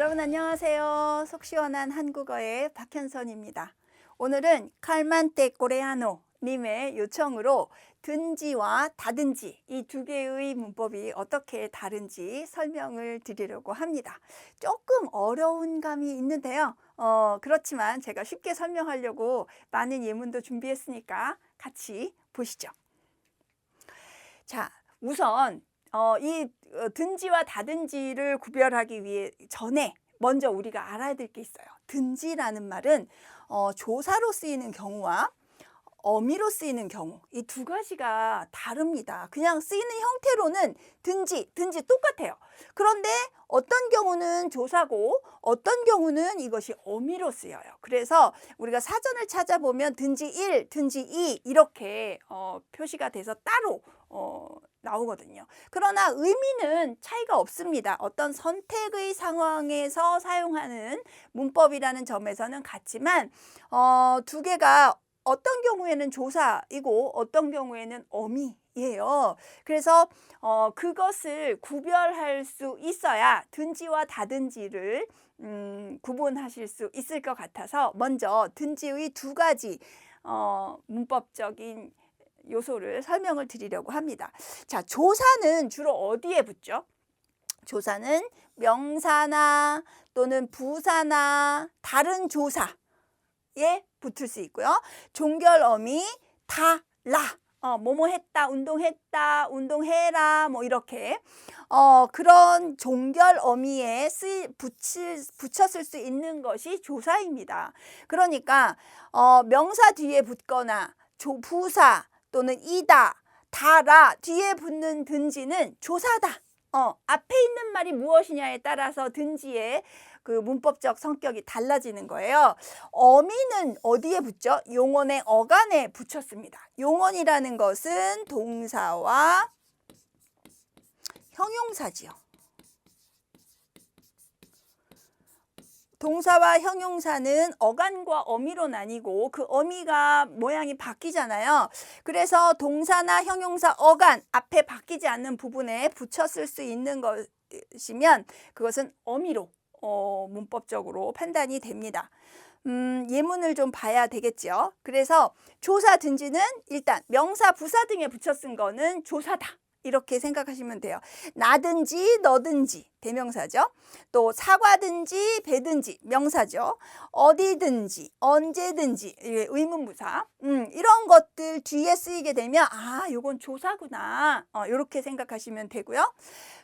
여러분 안녕하세요. 속 시원한 한국어의 박현선입니다. 오늘은 칼만테 코레아노 님의 요청으로 든지와 다든지 이 두 개의 문법이 어떻게 다른지 설명을 드리려고 합니다. 조금 어려운 감이 있는데요. 어, 그렇지만 제가 쉽게 설명하려고 많은 예문도 준비했으니까 같이 보시죠. 자, 우선 어, 이 어, 든지와 다든지를 구별하기 위해 전에 먼저 우리가 알아야 될 게 있어요. 든지라는 말은 어, 조사로 쓰이는 경우와 어미로 쓰이는 경우 이 두 가지가 다릅니다. 그냥 쓰이는 형태로는 든지, 든지 똑같아요. 그런데 어떤 경우는 조사고 어떤 경우는 이것이 어미로 쓰여요. 그래서 우리가 사전을 찾아보면 든지 1, 든지 2 이렇게 어, 표시가 돼서 따로 어, 나오거든요. 그러나 의미는 차이가 없습니다. 어떤 선택의 상황에서 사용하는 문법이라는 점에서는 같지만 어, 두 개가 어떤 경우에는 조사이고 어떤 경우에는 어미 예요. 그래서 어, 그것을 구별할 수 있어야 든지와 다든지를 음, 구분하실 수 있을 것 같아서 먼저 든지의 두 가지 어, 문법적인 요소를 설명을 드리려고 합니다. 자, 조사는 주로 어디에 붙죠? 조사는 명사나 또는 부사나 다른 조사에 붙을 수 있고요. 종결어미 다 라 어, 뭐뭐 했다, 운동했다, 운동해라, 뭐 이렇게 어, 그런 종결 어미에 쓰 붙일, 붙였을 수 있는 것이 조사입니다. 그러니까 어, 명사 뒤에 붙거나 조, 부사 또는 이다, 다라 뒤에 붙는 든지는 조사다. 어, 앞에 있는 말이 무엇이냐에 따라서 든지의 그 문법적 성격이 달라지는 거예요. 어미는 어디에 붙죠? 용언의 어간에 붙였습니다. 용언이라는 것은 동사와 형용사지요. 동사와 형용사는 어간과 어미로 나뉘고 그 어미가 모양이 바뀌잖아요. 그래서 동사나 형용사 어간 앞에 바뀌지 않는 부분에 붙였을 수 있는 것이면 그것은 어미로 어, 문법적으로 판단이 됩니다. 음, 예문을 좀 봐야 되겠죠. 그래서 조사 든지는 일단 명사, 부사 등에 붙여 쓴 거는 조사다. 이렇게 생각하시면 돼요. 나든지 너든지 대명사죠. 또 사과든지 배든지 명사죠. 어디든지 언제든지 의문부사. 음, 이런 것들 뒤에 쓰이게 되면 아, 요건 조사구나. 어, 이렇게 생각하시면 되고요.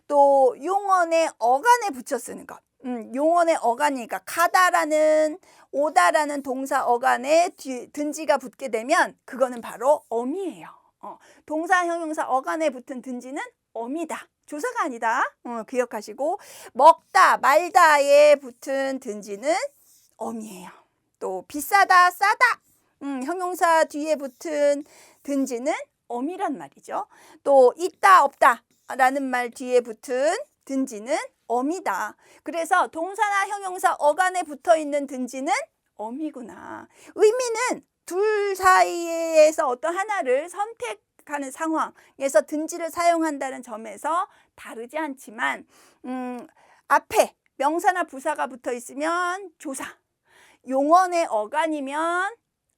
또 용언의 어간에 붙여 쓰는 것. 음, 용언의 어간이니까 가다라는 오다라는 동사 어간에 뒤, 든지가 붙게 되면 그거는 바로 어미예요. 어, 동사 형용사 어간에 붙은 든지는 어미다. 조사가 아니다. 어, 기억하시고 먹다 말다에 붙은 든지는 어미예요. 또 비싸다 싸다 음, 형용사 뒤에 붙은 든지는 어미란 말이죠. 또 있다 없다 라는 말 뒤에 붙은 든지는 어미다. 그래서 동사나 형용사 어간에 붙어 있는 든지는 어미구나. 의미는 둘 사이에서 어떤 하나를 선택하는 상황에서 든지를 사용한다는 점에서 다르지 않지만 음, 앞에 명사나 부사가 붙어 있으면 조사, 용언의 어간이면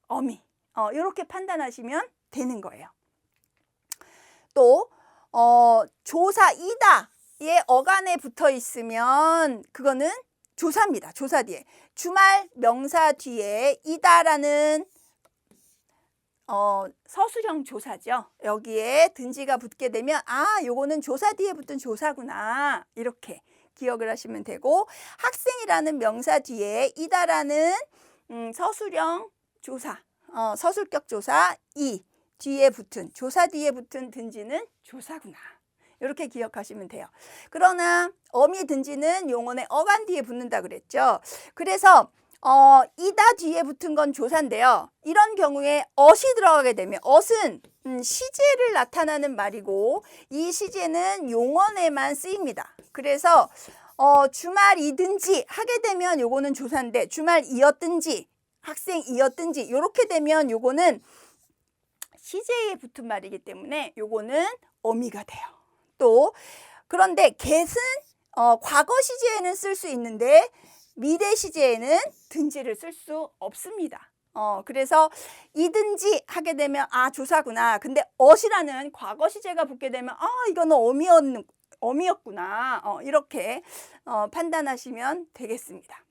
어미 어, 이렇게 판단하시면 되는 거예요. 또 어, 조사이다 의 어간에 붙어 있으면 그거는 조사입니다. 조사 뒤에 주말 명사 뒤에 이다라는 어, 서술형 조사죠. 여기에 든지가 붙게 되면 아, 요거는 조사 뒤에 붙은 조사구나. 이렇게 기억을 하시면 되고 학생이라는 명사 뒤에 이다라는 음, 서술형 조사, 어, 서술격 조사 이 뒤에 붙은 조사 뒤에 붙은 든지는 조사구나. 이렇게 기억하시면 돼요. 그러나 어미 든지는 용언의 어간 뒤에 붙는다 그랬죠. 그래서 어, 이다 뒤에 붙은 건 조사인데요. 이런 경우에 어시 들어가게 되면 어은 음, 시제를 나타나는 말이고 이 시제는 용언에만 쓰입니다. 그래서 어, 주말이든지 하게 되면 요거는 조사인데 주말이었든지 학생이었든지 이렇게 되면 요거는 시제에 붙은 말이기 때문에 요거는 어미가 돼요. 또 그런데 get은 어, 과거 시제에는 쓸 수 있는데 미래 시제에는 든지를 쓸 수 없습니다. 어, 그래서 이든지 하게 되면 아 조사구나. 근데 어시라는 과거 시제가 붙게 되면 아 이거는 어미였 어미였구나. 어, 이렇게 어, 판단하시면 되겠습니다.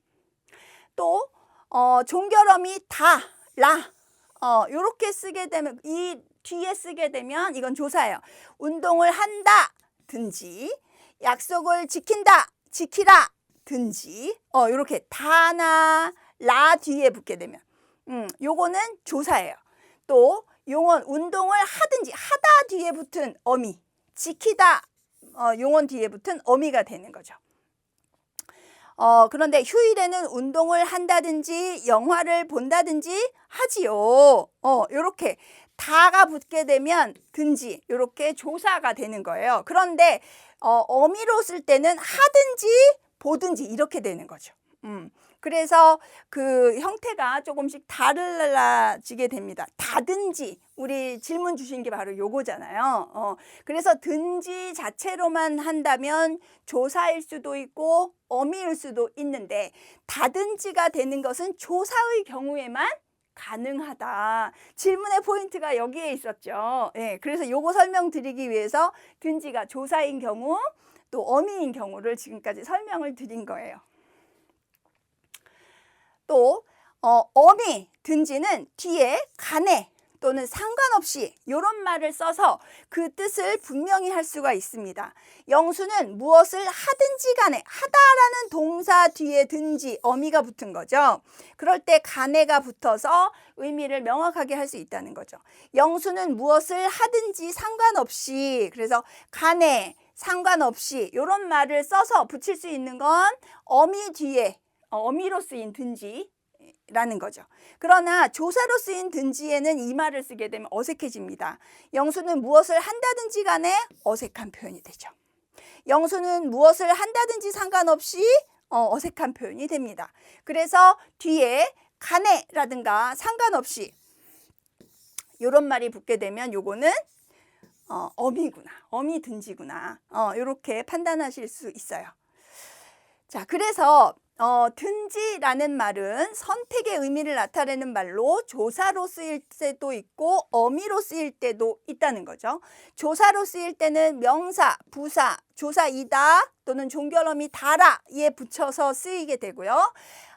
또 어, 종결어미 다, 라, 어, 요렇게 쓰게 되면 이 뒤에 쓰게 되면 이건 조사예요. 운동을 한다, 든지 약속을 지킨다, 지키라, 든지 어, 요렇게 다나 라 뒤에 붙게 되면 음, 요거는 조사예요. 또 용언 운동을 하든지 하다 뒤에 붙은 어미 지키다 어, 용언 뒤에 붙은 어미가 되는 거죠. 어, 그런데 휴일에는 운동을 한다든지 영화를 본다든지 하지요. 어, 요렇게 다가 붙게 되면 든지 요렇게 조사가 되는 거예요. 그런데 어, 어미로 쓸 때는 하든지 보든지 이렇게 되는 거죠. 음. 그래서 그 형태가 조금씩 달라지게 됩니다. 다든지 우리 질문 주신 게 바로 요거잖아요. 어, 그래서 든지 자체로만 한다면 조사일 수도 있고 어미일 수도 있는데 다든지가 되는 것은 조사의 경우에만 가능하다. 질문의 포인트가 여기에 있었죠. 예, 그래서 요거 설명드리기 위해서 든지가 조사인 경우 또 어미인 경우를 지금까지 설명을 드린 거예요. 또 어, 어미 든지는 뒤에 간에 또는 상관없이 이런 말을 써서 그 뜻을 분명히 할 수가 있습니다. 영수는 무엇을 하든지 간에 하다라는 동사 뒤에 든지 어미가 붙은 거죠. 그럴 때 간에가 붙어서 의미를 명확하게 할 수 있다는 거죠. 영수는 무엇을 하든지 상관없이 그래서 간에 상관없이 이런 말을 써서 붙일 수 있는 건 어미 뒤에 어미로 쓰인 든지 라는 거죠. 그러나 조사로 쓰인 든지에는 이 말을 쓰게 되면 어색해집니다. 영수는 무엇을 한다든지 간에 어색한 표현이 되죠. 영수는 무엇을 한다든지 상관없이 어, 어색한 표현이 됩니다. 그래서 뒤에 간에라든가 상관없이 이런 말이 붙게 되면 요거는 어, 어미구나, 어미 든지구나, 어, 이렇게 판단하실 수 있어요. 자, 그래서 어, 든지라는 말은 선택의 의미를 나타내는 말로 조사로 쓰일 때도 있고 어미로 쓰일 때도 있다는 거죠. 조사로 쓰일 때는 명사, 부사, 조사이다 또는 종결어미 다라에 붙여서 쓰이게 되고요.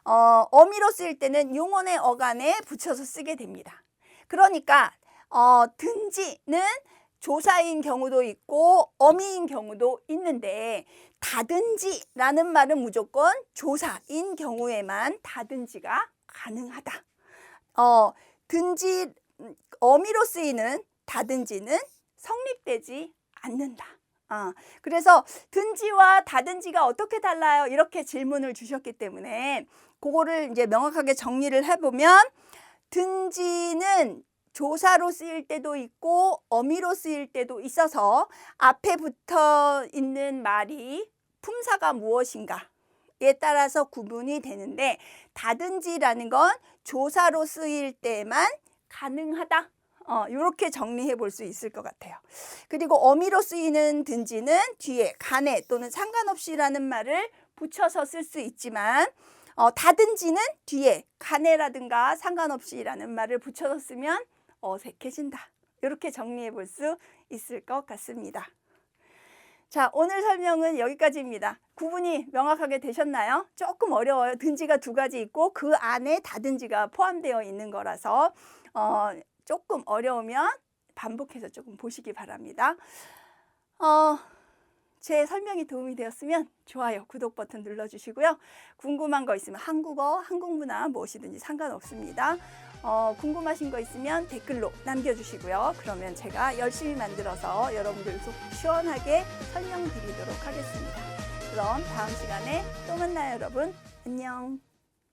어, 어미로 쓰일 때는 용언의 어간에 붙여서 쓰게 됩니다. 그러니까 어, 든지는 조사인 경우도 있고 어미인 경우도 있는데 다든지라는 말은 무조건 조사인 경우에만 다든지가 가능하다. 어, 든지 어미로 쓰이는 다든지는 성립되지 않는다. 어, 그래서 든지와 다든지가 어떻게 달라요? 이렇게 질문을 주셨기 때문에 그거를 이제 명확하게 정리를 해보면 든지는 조사로 쓰일 때도 있고 어미로 쓰일 때도 있어서 앞에 붙어 있는 말이 품사가 무엇인가에 따라서 구분이 되는데 다든지라는 건 조사로 쓰일 때만 가능하다. 어, 이렇게 정리해 볼 수 있을 것 같아요. 그리고 어미로 쓰이는 든지는 뒤에 간에 또는 상관없이라는 말을 붙여서 쓸 수 있지만 어, 다든지는 뒤에 간에라든가 상관없이라는 말을 붙여서 쓰면 어색해진다. 이렇게 정리해 볼 수 있을 것 같습니다. 자, 오늘 설명은 여기까지입니다. 구분이 명확하게 되셨나요? 조금 어려워요. 든지가 두 가지 있고 그 안에 다든지가 포함되어 있는 거라서 어, 조금 어려우면 반복해서 조금 보시기 바랍니다. 어, 제 설명이 도움이 되었으면 좋아요, 구독 버튼 눌러주시고요. 궁금한 거 있으면 한국어, 한국문화 무엇이든지 상관없습니다. 어, 궁금하신 거 있으면 댓글로 남겨주시고요. 그러면 제가 열심히 만들어서 여러분들 속 시원하게 설명드리도록 하겠습니다. 그럼 다음 시간에 또 만나요, 여러분. 안녕.